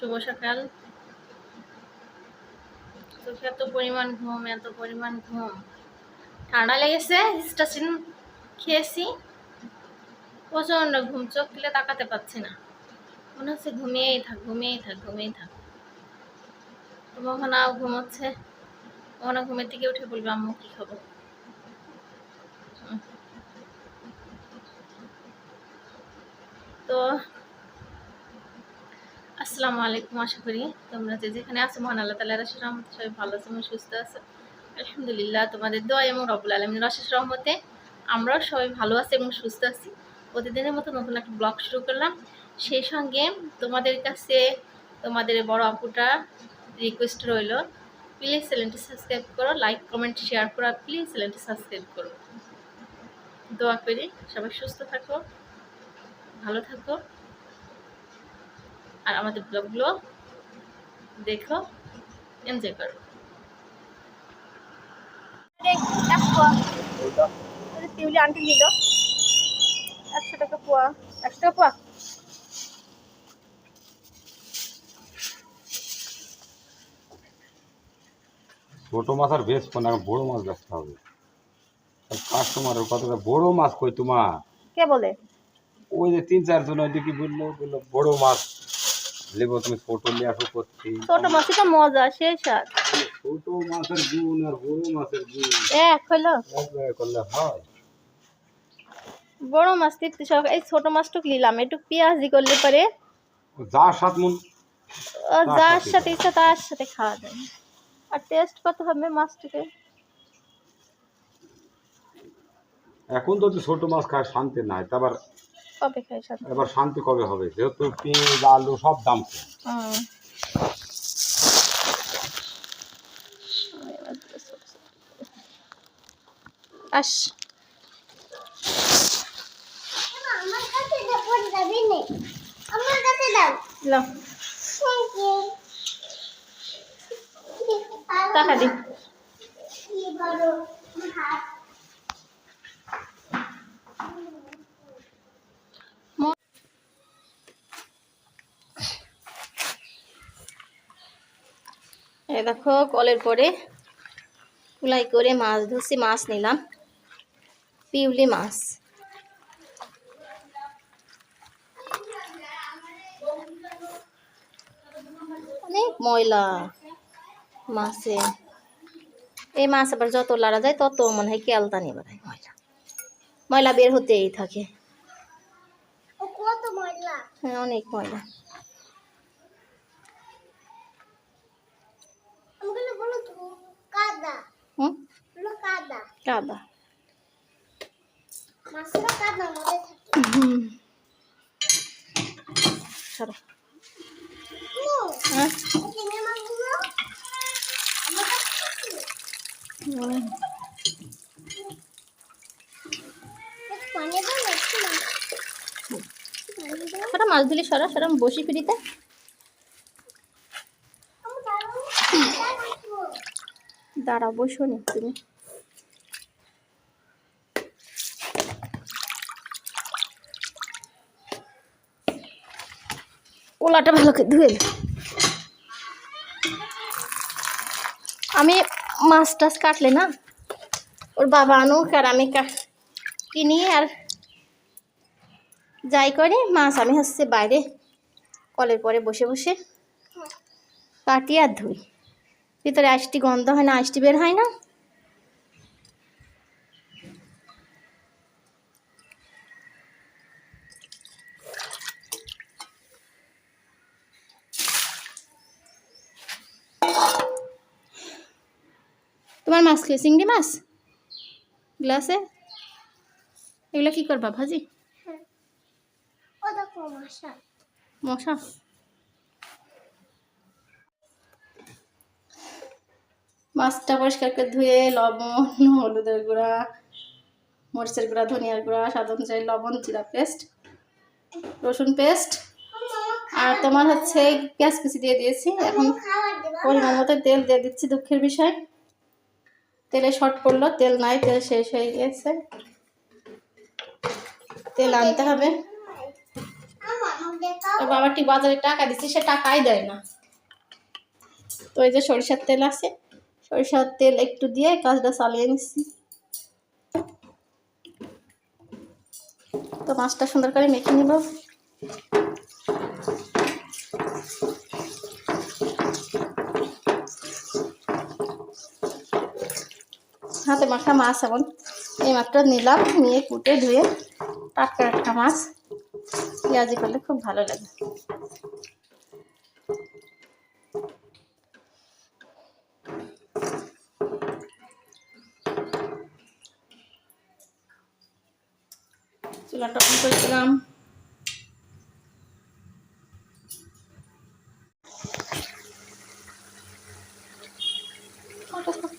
শুভ সকাল। এত পরিমাণ ঘুম, এত পরিমাণ ঘুম। ঠান্ডা লেগেছে হিস্টাসিন খেয়েছি। প্রচণ্ড ঘুম, চোখ খুলে তাকাতে পারছি না। মনে হচ্ছে ঘুমিয়েই থাক ঘুমিয়েই থাক ঘুমিয়েই থাক। মোহনাও ঘুমোচ্ছে। মোহনা ঘুমের থেকে উঠে বলবে, আম্মু, কি খাব তো আসসালামু আলাইকুম, আশা করি তোমরা যে যেখানে আছো, মহান আল্লাহ তালা রাশেষ রহমতে সবাই ভালো আছো এবং সুস্থ আছো। আলহামদুলিল্লাহ, তোমাদের দোয়া এবং রবুল আলমিন রাশেষ রহমতে আমরাও সবাই ভালো আছি এবং সুস্থ আছি। প্রতিদিনের মতো নতুন একটা ব্লগ শুরু করলাম। সেই সঙ্গে তোমাদের কাছে তোমাদের বড় আপুটা রিকোয়েস্ট রইল প্লিজ চ্যানেলটি সাবস্ক্রাইব করো লাইক কমেন্ট শেয়ার করো প্লিজ চ্যানেলটি সাবস্ক্রাইব করো। দোয়া করি সবাই সুস্থ থাকো, ভালো থাকো। আর আমাদের ব্লগগুলো দেখো এনজয় করো। পিউলি আন্টি দিল একশো টাকা পোয়া একশো টাকা পোয়া? ছোট মাছ আর বেশ না বড় মাছ বেচতে হবে। কাস্টমারের কথাটা বড় মাছ কই তোমার? কে বলে? ওই যে তিন চারজন ওইদিকে বলল বলল বড় মাছ। নেব তুমি ছোট নিয়ে আসো করছি। ছোট তো মজা সেই স্বাদ। ছোট মাছের গুণ আর বড় মাছের গুণ। এক হলো। এক করলে হয়। বড় মাছ তৃপ্তি সহ এই ছোট মাছটুক নিলাম একটু পেঁয়াজি করলে পরে যার সাত মন যার সাথে সাথে ইচ্ছা তার সাথে খাওয়া যায়। আর টেস্ট কত হবে মাছটিকে? এখন তো ছোট মাছ খায় শান্তি নাই। তারপর কবে খাই সাথে। এবার শান্তি কবে হবে? যেহেতু পেঁয়াজ আলু সব দাম। আস আমার কাছে দাও লাও, টাকা দি। কি বড় হাত। দেখো কলের পরে কুলাই করে মাছ ধরছি মাছ নিলাম। পিউলি মাছ। অনেক ময়লা মাছে। এই মাছ আবার যত লাড়া যায় তত মনে হয় কেলতানি বেড়ায় ময়লা। ময়লা বের হতেই থাকে। হ্যাঁ অনেক ময়লা আমাকে বলো তো কাদা হুম বলো কাদা কাদা মাছটা কাদা মধ্যে থাকে হুম সরো ও হ্যাঁ চিংড়ি মাছগুলো আমার কাছে আছে। হুম। একটু পানি দাও না একটু পানি দাও সরা মাছ। ধুলি সরা সরা বসি ফিরিতে আমি দাঁড়াবো দাঁড়াও বসো নি তুমি ওলাটা ভালো করে ধুয়ে। আমি মাছ টাছ কাটলে না, ওর বাবা আনুক আর আমি কিনি আর যাই করে, মাছ আমি হচ্ছে বাইরে কলের পরে বসে বসে কাটি আর ধুই ভিতরে আইসটি গন্ধ হয় না আইসটি বের হয় না? তোমার মাছ খেয়ে চিংড়ি মাছ? গ্লাসে? এগুলো কি করবা ভাজি? মশা। মশা? মাছটা পরিষ্কার করে ধুয়ে লবণ, হলুদের গুঁড়া, মরিচের গুঁড়া, ধনিয়ার গুঁড়া সাদন চাই লবণ, জিরা পেস্ট, রসুন পেস্ট। আর তোমার হচ্ছে পেঁয়াজ কুচি দিয়ে দিয়েছি। এখন পরিমাণ মতো তেল দিয়ে দিচ্ছি দুঃখের বিষয়। তেলে শর্ট পড়ল, তেল নাই, তেল শেষ হয়ে গেছে। তেল আনতে হবে। বাবাটি বাজারে টাকা দিচ্ছি, সে টাকাই দেয় না। তো এই যে সরিষার তেল আছে। সরিষার তেল একটু দিয়ে কাজটা চালিয়ে নিচ্ছি। তো মাছটা সুন্দর করে মেখে নিব। হাতে মাখা মাছ এখন এই মাছটা নিলাম, নিয়ে কুটে ধুয়ে, টাটকা টাটকা মাছ। পেঁয়াজি করলে খুব ভালো লাগে। চুলাটা অন করতে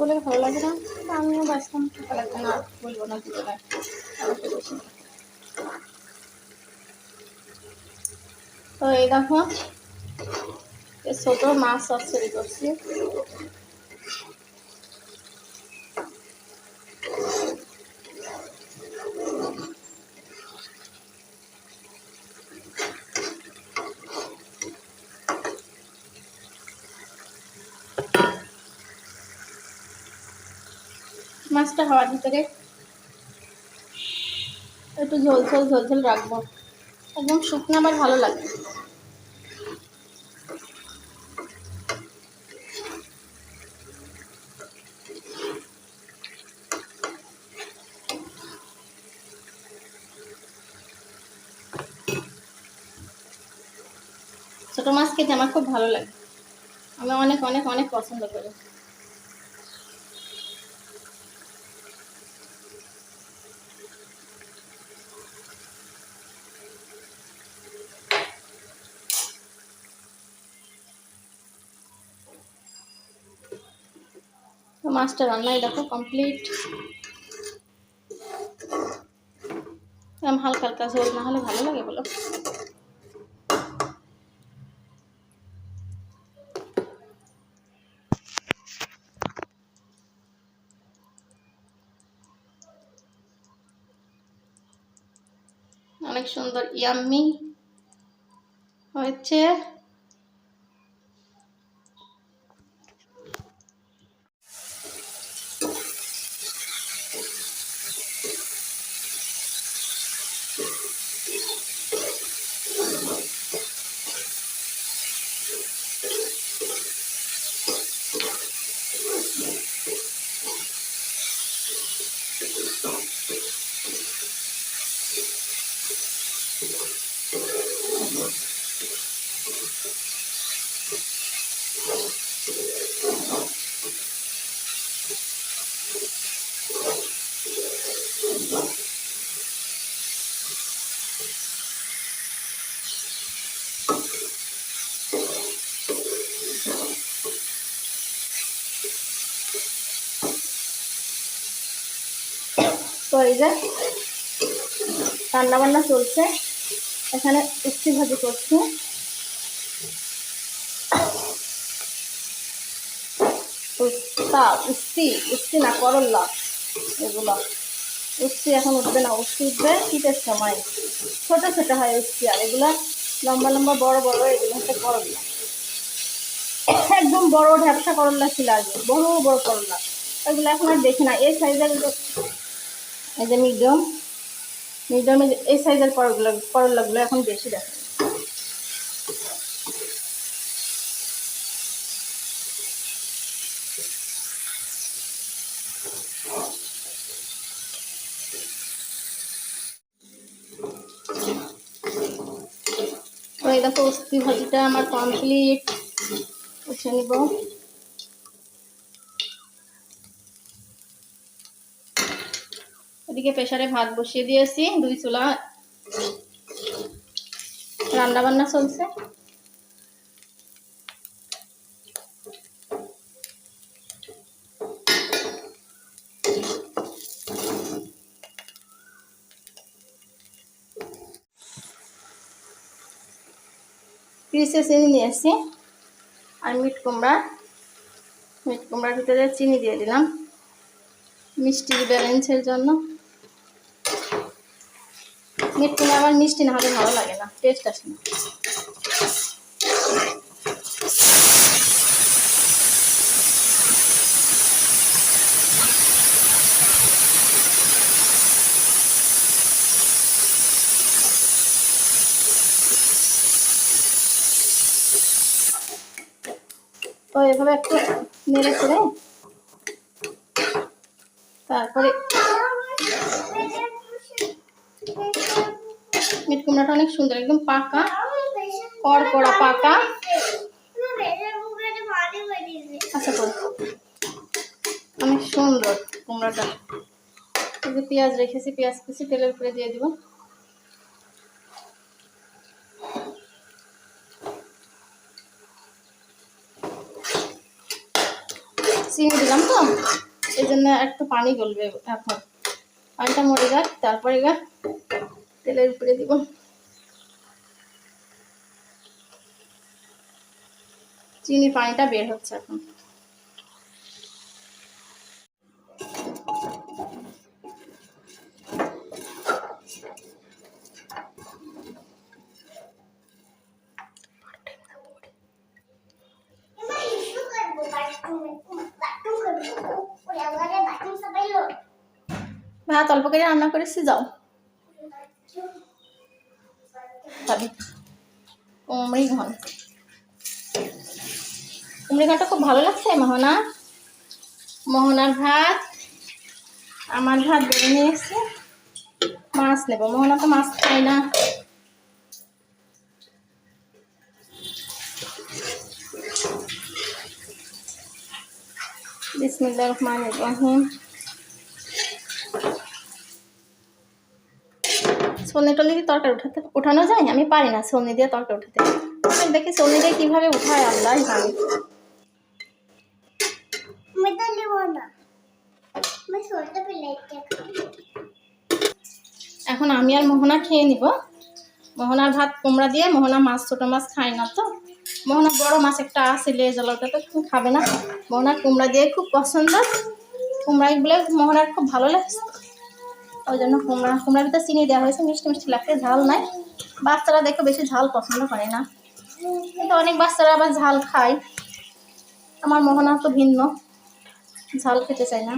বলে ভালো লাগে না। আমিও লাগবে না বলব না তো এই দেখো মাছ চচ্চড়ি করছি। মাছটা হওয়ার ভিতরে একটু ঝোল ঝোল ঝোল ঝোল রাখব। একদম শুকনো আমার ভালো লাগে। ছোটো মাছ খেতে আমার খুব ভালো লাগে। আমি অনেক অনেক অনেক পছন্দ করি। মাছটা রান্নাই দেখো কমপ্লিট এরকম হালকা হালকা ঝোল না হলে ভালো লাগে বলো। অনেক সুন্দর ইয়াম্মি হয়েছে। তো এই যে রান্না বান্না চলছে। এখানে উস্তি ভাজি করছি। উস্তা উস্তি উস্তি না করল্লা এগুলো। উস্তি এখন উঠবে না, উস্তি উঠবে শীতের সময়। ছোট ছোট হয় উস্তি, আর এগুলো লম্বা লম্বা, বড় বড়, এগুলো হচ্ছে করল্লা একদম বড় ঢ্যাপসা করল্লা ছিল আগে বড় বড় করল্লা ওইগুলো এখন আর দেখি না, এই সাইজের এই যে মিডিয়াম, মিডিয়ামে এই সাইজের করলা করলাগুলো এখন বেশি দেখা। তো দেখো উস্তি ভাজিটা আমার কমপ্লিট উঠে নিব ওদিকে প্রেশারে ভাত বসিয়ে দিয়েছি, দুই চুলা রান্না বান্না চলছে। পিসে চিনি নিয়ে এসছি আর মিট কুমড়া। মিট কুমড়ার ভিতরে চিনি দিয়ে দিলাম, মিষ্টির ব্যালেন্সের জন্য। মিট কুমড়া আমার মিষ্টি না হলে ভালো লাগে না। টেস্ট আসে না। তো এভাবে একটু নেড়ে করে তারপরে মিট কুমড়াটা অনেক সুন্দর, একদম পাকা, কড়কড়া পাকা। আচ্ছা অনেক সুন্দর কুমড়াটা। যে পেঁয়াজ রেখেছি, পেঁয়াজ কুচি তেলের উপরে দিয়ে দিব। চিনি দিলাম তো এই জন্য একটু পানি গলবে এখন পানিটা মরে যাক তারপরে গা তেলের উপরে দিব। চিনি পানিটা বের হচ্ছে এখন ভাত অল্প করে রান্না করেছি, যাও। কুমড়ি ঘন। কুমড়ি ঘনটা খুব ভালো লাগছে? মোহনা? মোহনার ভাত। আমার ভাত বেড়ে নিয়ে এসছে মাছ নেব। মোহনা তো মাছ খায় না। বিসমিল্লাহ রহমান রহিম। সন্নি টলে দিয়ে তরকারি উঠাতে উঠানো যায়? আমি পারি না সন্নি দিয়ে তরকারি উঠাতে। আমি দেখি সন্নি দিয়ে কীভাবে উঠায় আল্লাহ জানে। এখন আমি আর মোহনা খেয়ে নিব। মোহনার ভাত কুমড়া দিয়ে মোহনা মাছ ছোটো মাছ খায় না তো। মোহনা বড় মাছ একটা আছে লেজ ওটা তো খাবে না। মোহনার কুমড়া দিয়ে খুব পছন্দ। কুমড়া বলে মোহনার খুব ভালো লাগছে ওই জন্য কুমড়া, কুমড়ার ভিতরে চিনি দেওয়া হয়েছে, মিষ্টি মিষ্টি লাগছে, ঝাল নাই। বাচ্চারা দেখো বেশি ঝাল পছন্দ করে না। কিন্তু অনেক বাচ্চারা আবার ঝাল খায়। আমার মোহনা তো ভিন্ন, ঝাল খেতে চায় না।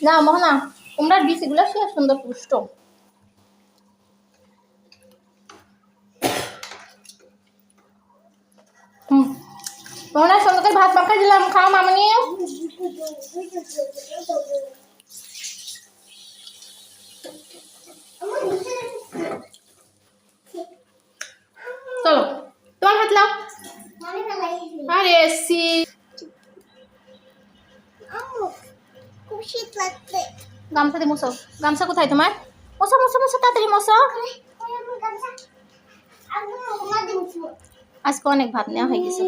না, মোহনা কুমড়ার বীজ এগুলো সে সুন্দর পুষ্ট। হুম। সঙ্গে করে ভাত মাখা দিলাম, খাও মামনি। চলো তোমার ভাত লাও আরে সি খুব শীত লাগছে গামছা দিয়ে মোছো গামছা কোথায় তোমার মোছো মোছো মোছো তাড়াতাড়ি মোছো আজকে অনেক ভাত নেওয়া হয়ে গেছে।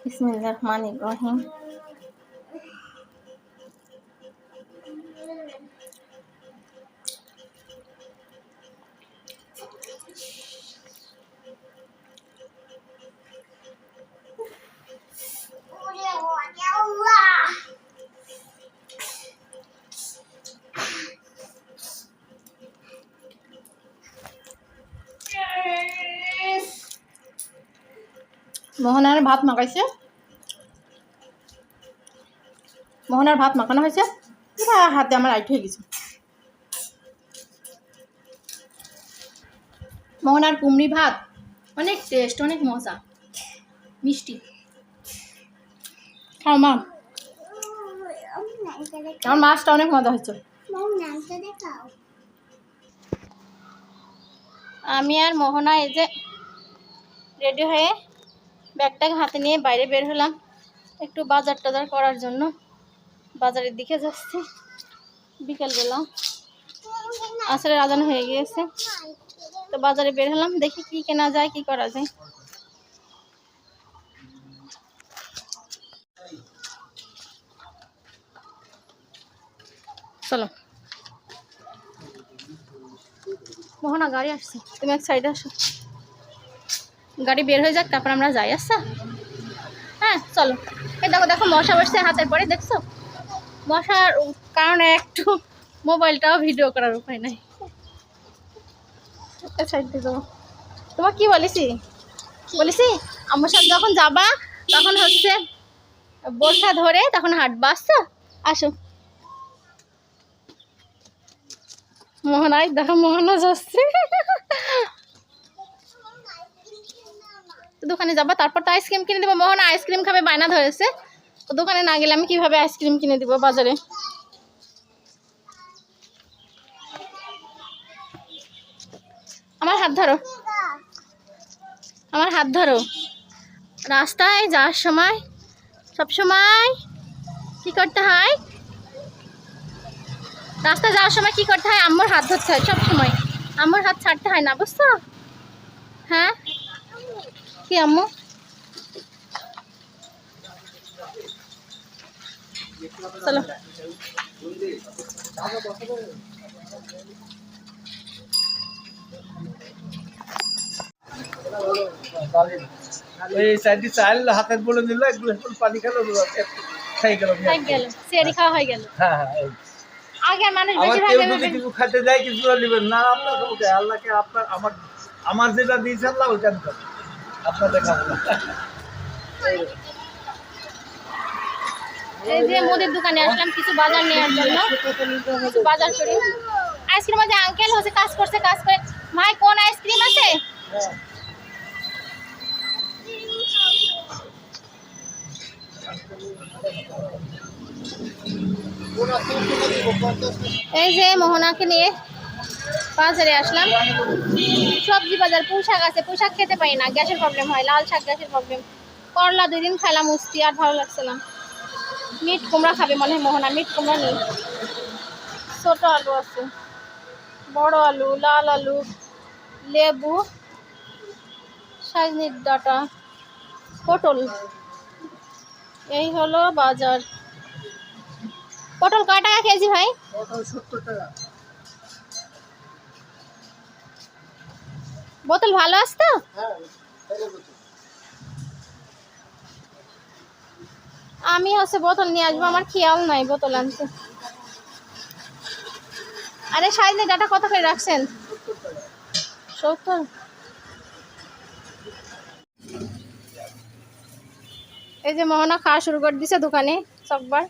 বিসমিল্লাহির রহমানির রহিম। মোহনার ভাত মাখাইছে। মোহনার ভাত মাখানো হয়েছে হাতে আমার আইট হয়ে গেছে। মোহনার কুমড়ি ভাত। অনেক টেস্ট অনেক মজা। মিষ্টি। খাও মা। আমার মাছটা অনেক মজা হয়েছে আমি আর মোহনা এই যে রেডি হয়ে ব্যাগটাকে হাতে নিয়ে বাইরে বের হলাম। একটু বাজার টাজার করার জন্য। বাজারের দিকে যাচ্ছি। বিকেলবেলা। আসলে রাজানো হয়ে গিয়েছে। তো বাজারে বের হলাম, দেখি কি কেনা যায়, কি করা যায়। চলো। মোহনা, গাড়ি আসছে। তুমি এক সাইডে আসো। গাড়ি বের হয়ে যাক তারপর আমরা যাই আসছা হ্যাঁ চলো। এই দেখো দেখো মশা বসছে হাতের পরে দেখছ? মশার কারণে একটু মোবাইলটাও ভিডিও করার উপায় নাই। তোমার কি বলেছি? বলেছি আমার সাথে যখন যাবা তখন হচ্ছে বর্ষা ধরে তখন হাঁটবা আসছো আসো। মোহনাই দেখো মোহনা যাচ্ছে। তো দোকানে যাবা, তারপর তো আইসক্রিম কিনে দেবো। মোহন আইসক্রিম খাবে, বায়না ধরেছে। তো দোকানে না গেলে আমি কীভাবে আইসক্রিম কিনে দেবো বাজারে? আমার হাত ধরো। আমার হাত ধরো। রাস্তায় যাওয়ার সময়, সব সময় কি করতে হয়? রাস্তায় যাওয়ার সময় কি করতে হয়? আম্মুর হাত ধরতে হয় সব সময়। আম্মুর হাত ছাড়তে হয় না, বুঝছ? হ্যাঁ? কি আম্মু? চলো। এই চারটি চাল হাতে বলে দিল এক গ্লাস পানি খেলো খাই গেল গেল সিয়ারি খাওয়া হয়ে গেল। হ্যাঁ হ্যাঁ আগে মানুষ আমার বেশিরভাগ যদি কিছু খেতে দেয় কিছু নেবেন না আপনার আল্লাহকে আপনার আমার আমার যেটা দিয়েছে আল্লাহ ওইটা আপনাদের খাব এই যে মুদির দোকানে আসলাম, কিছু বাজার নেওয়ার জন্য। বাজার করি। আইসক্রিম আছে আঙ্কেল হচ্ছে কাজ করছে, কাজ করে। ভাই, কোন আইসক্রিম আছে? এই যে মোহনাকে নিয়ে বাজারে আসলাম। সবজি বাজার পুঁই শাক আছে পুঁই শাক খেতে পারি না, গ্যাসের প্রবলেম হয়, লাল শাক গ্যাসের প্রবলেম করলা দুই দিন খাইলাম, উস্তি, আর ভালো লাগছে না। মিট কুমড়া খাবে মনে হয়, মোহনা, মিট কুমড়া নেই। ছোট আলু আছে, বড় আলু, লাল আলু, লেবু, সাজনির ডাটা, পটল। এই হলো বাজার। পটল কয় টাকা কেজি ভাই? সত্তর টাকা। বোতল ভালো আছে তো? হ্যাঁ আমি হচ্ছে বোতল নিয়ে আসব, আমার খেয়াল নাই বোতল আনতে। আরে সাইজের ডাটা কত করে রাখছেন? সত্তর। এই যে মোহনা খাওয়া শুরু করে দিছে দোকানে চকবার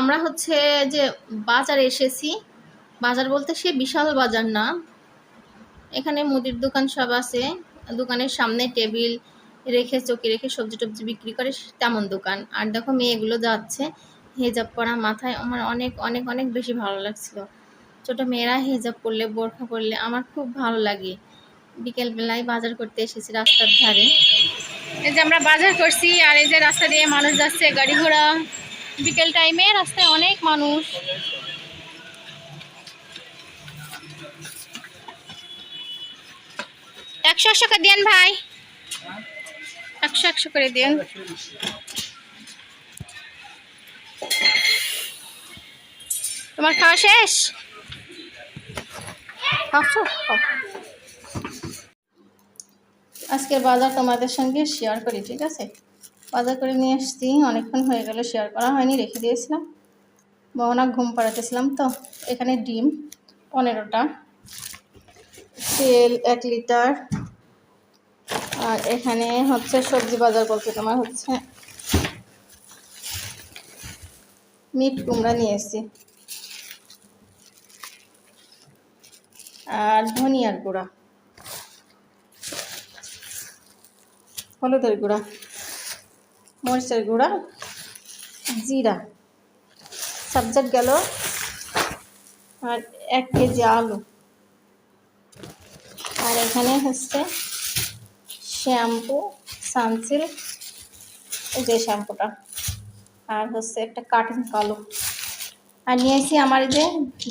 আমরা হচ্ছে যে বাজারে এসেছি, বাজার বলতে সে বিশাল বাজার না। এখানে মুদির দোকান সব আছে, দোকানের সামনে টেবিল রেখে, চকি রেখে সবজি টবজি বিক্রি করে, তেমন দোকান। আর দেখো মেয়েগুলো যাচ্ছে, হেজাব পরা মাথায় আমার অনেক অনেক অনেক বেশি ভালো লাগছিল। ছোটো মেয়েরা হেজাব পরলে, বোরখা পরলে আমার খুব ভালো লাগে। বিকেলবেলায় বাজার করতে এসেছি রাস্তার ধারে। এই যে আমরা বাজার করছি, আর এই যে রাস্তা দিয়ে মানুষ যাচ্ছে, গাড়ি ঘোড়া। বিকেল টাইমে রাস্তায় অনেক মানুষ। একশো একশো করে দেন ভাই। একশো একশো করে দেন তোমার খাওয়া শেষ? আজকের বাজার তোমাদের সঙ্গে শেয়ার করি, ঠিক আছে? বাজার করে নিয়ে এসছি অনেকক্ষণ হয়ে গেল শেয়ার করা হয়নি, রেখে দিয়েছিলাম। মোহনা ঘুম পাড়াতেছিলাম তো, এখানে ডিম, পনেরোটা। তেল এক লিটার। আর এখানে হচ্ছে সবজি বাজার বলতে তোমার হচ্ছে মিট কুমড়া নিয়ে এসেছি। আর ধনিয়ার গুঁড়া, হলুদের গুঁড়া। মরিচের গুঁড়া, জিরা। সাবজেক্ট গেল আর এক কেজি আলু। আর এখানে হচ্ছে শ্যাম্পু সানসিল্ক যে শ্যাম্পুটা আর হচ্ছে একটা কাটিং কালো আর নিয়েছি আমার যে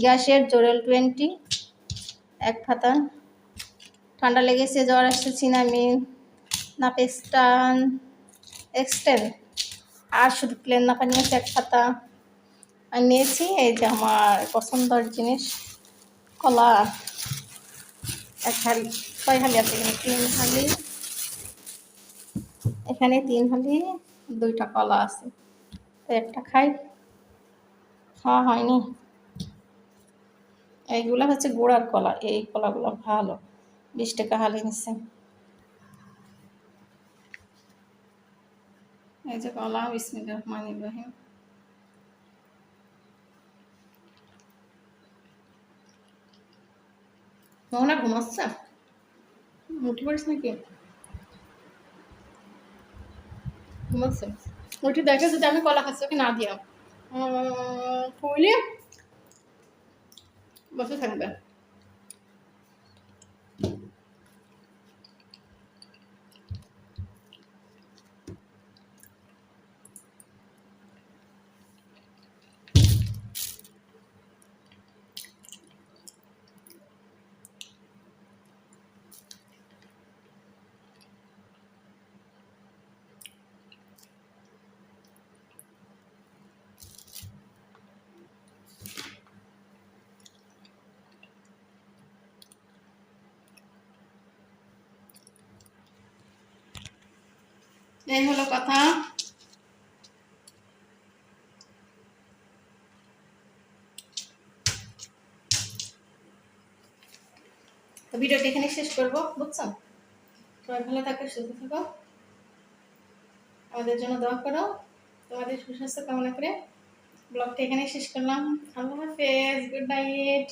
গ্যাসের জোরেল টোয়েন্টি এক খাতা ঠান্ডা লেগেছে, জ্বর আসছে, চিনামিন নাপেস্টান এক্সটেল আর শুধু প্লেন না পানি আছে এক পাতা। আর নিয়েছি এই যে আমার পছন্দের জিনিস, কলা। এক হালি, ছয় হালি আছে এখানে, তিন হালি। এখানে তিন হালি, দুইটা কলা আছে। তো একটা খাই। খাওয়া হয়নি। এইগুলো হচ্ছে গোড়ার কলা, এই কলাগুলো ভালো। বিশ টাকা হালি নিচ্ছে। এই যে কলা বিসমিল্লাহ রহমান ইব্রাহিম মোহনা ঘুমাচ্ছে উঠে পড়িস নাকি? ঘুমাচ্ছে উঠে দেখে যদি আমি কলা খাচ্ছি, ওকে না দিয়া। ফুলে বসে থাকবে। এই হলো কথা। তো ভিডিওটা এখানে শেষ করব, বুঝছ? সবাই ভালো থাকো, সুস্থ থাকো। আমাদের জন্য দোয়া করো। তোমাদের সুস্বাস্থ্য কামনা করে ব্লগটা এখানে শেষ করলাম। আল্লাহ হাফেজ, গুড নাইট।